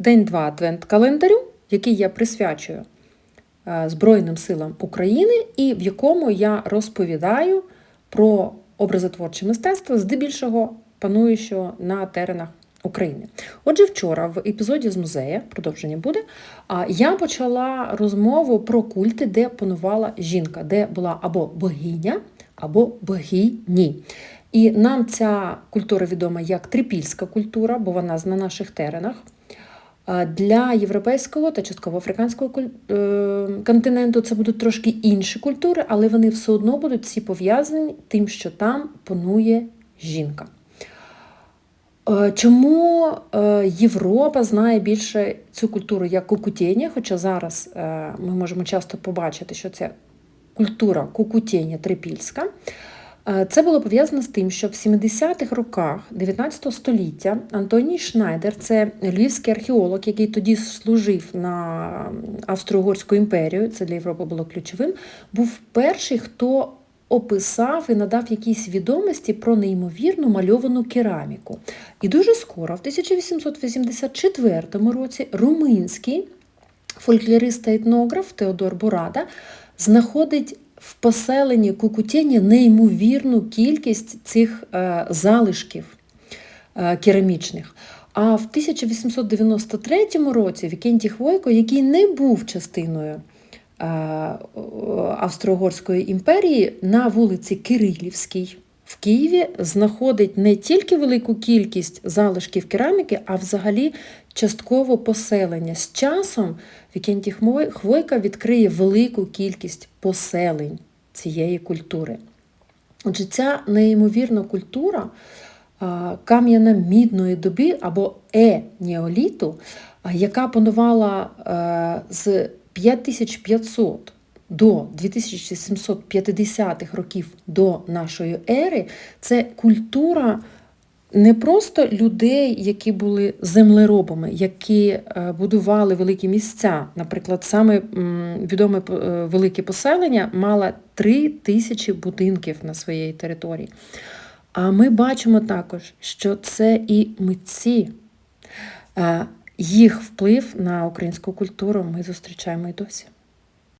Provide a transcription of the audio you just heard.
день 2 адвент календарю, який я присвячую е, Збройним силам України, і в якому я розповідаю про образотворче мистецтво, здебільшого пануючого на теренах України. Отже, вчора в епізоді з музея, продовження буде, я почала розмову про культи, де панувала жінка, де була або богиня, або богині. І нам ця культура відома як трипільська культура, бо вона на наших теренах. Для європейського та частково африканського е, континенту це будуть трошки інші культури, але вони все одно будуть всі пов'язані тим, що там панує жінка. Е, Чому е, Європа знає більше цю культуру як кукутєння, хоча зараз ми можемо часто побачити, що це культура кукутєння трипільська. Е, Це було пов'язано з тим, що в 70-х роках 19 століття Антоній Шнайдер, це львівський археолог, який тоді служив на Австро-Угорську імперію, це для Європи було ключовим, був перший, хто описав і надав якісь відомості про неймовірну мальовану кераміку. І дуже скоро, в 1884 році, румунський фольклорист та етнограф Теодор Бурада знаходить в поселенні Кукутєні неймовірну кількість цих е, залишків е, керамічних. А в 1893 році Вікентій Хвойко, який не був частиною е, Австро-Угорської імперії, на вулиці Кирилівській в Києві знаходить не тільки велику кількість залишків кераміки, а взагалі частково поселення. З часом Вікентій Хвойка відкриє велику кількість поселень цієї культури. Отже, ця неймовірна культура а, кам'яно-мідної доби або е-неоліту, яка панувала з 5500 до 2750-х років до нашої ери, це культура не просто людей, які були землеробами, які е, будували великі місця. Наприклад, саме відоме е, велике поселення мало 3 тисячі будинків на своїй території. А ми бачимо також, що це і митці. Е, Їх вплив на українську культуру ми зустрічаємо і досі.